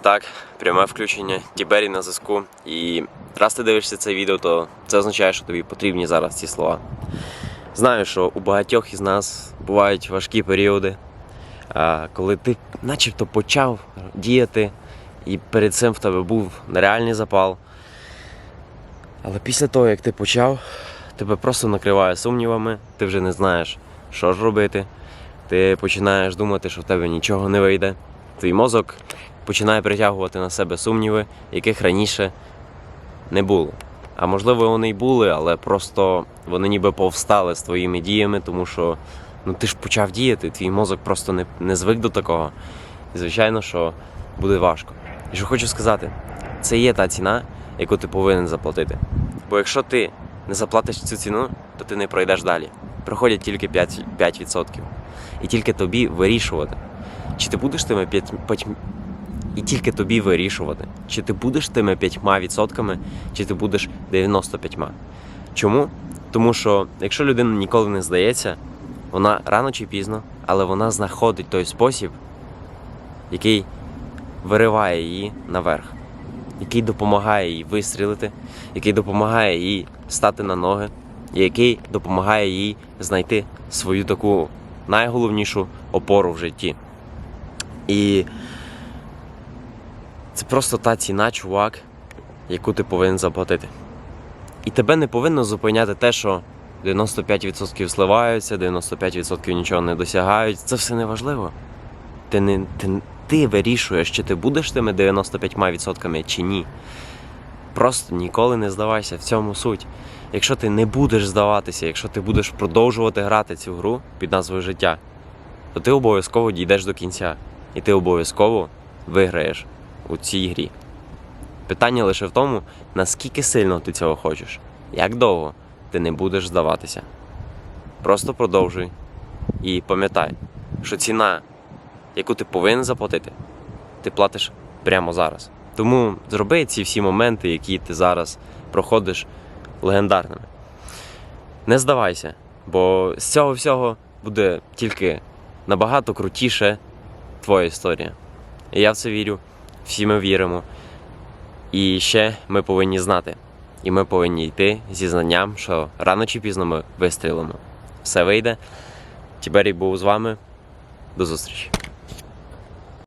так, пряме включення, Тібері на зв'язку. І раз ти дивишся це відео, то це означає, що тобі потрібні зараз ці слова. Знаю, що у багатьох із нас бувають важкі періоди, коли ти начебто почав діяти, і перед цим в тебе був нереальний запал. Але після того, як ти почав, тебе просто накриває сумнівами, ти вже не знаєш, що ж робити. Ти починаєш думати, що в тебе нічого не вийде. Твій мозок починає притягувати на себе сумніви, яких раніше не було. А можливо, вони й були, але просто вони ніби повстали з твоїми діями, тому що ну, ти ж почав діяти, твій мозок просто не, не звик до такого. І звичайно, що буде важко. І що хочу сказати, це є та ціна, яку ти повинен заплатити. Бо якщо ти не заплатиш цю ціну, то ти не пройдеш далі. Проходять тільки 5%. 5%. І тільки тобі вирішувати, чи ти будеш тими 5, 5 і тільки тобі вирішувати, чи ти будеш тими 5%, чи ти будеш 95%. Чому? Тому що якщо людина ніколи не здається, вона рано чи пізно, але вона знаходить той спосіб, який вириває її наверх, який допомагає їй вистрілити, який допомагає їй стати на ноги, і який допомагає їй знайти свою таку найголовнішу опору в житті. І це просто та ціна, чувак, яку ти повинен заплатити. І тебе не повинно зупиняти те, що 95% сливаються, 95% нічого не досягають. Це все не важливо. Ти, не, ти, ти вирішуєш, чи ти будеш тими 95% чи ні. Просто ніколи не здавайся в цьому суть. Якщо ти не будеш здаватися, якщо ти будеш продовжувати грати цю гру під назвою життя, то ти обов'язково дійдеш до кінця. І ти обов'язково виграєш у цій грі. Питання лише в тому, наскільки сильно ти цього хочеш, як довго ти не будеш здаватися. Просто продовжуй і пам'ятай, що ціна, яку ти повинен заплатити, ти платиш прямо зараз. Тому зроби ці всі моменти, які ти зараз проходиш легендарними. Не здавайся, бо з цього всього буде тільки набагато крутіше твоя історія. І я в це вірю, всі ми віримо. І ще ми повинні знати. І ми повинні йти зі знанням, що рано чи пізно ми вистрілимо. Все вийде. Тіберій був з вами. До зустрічі.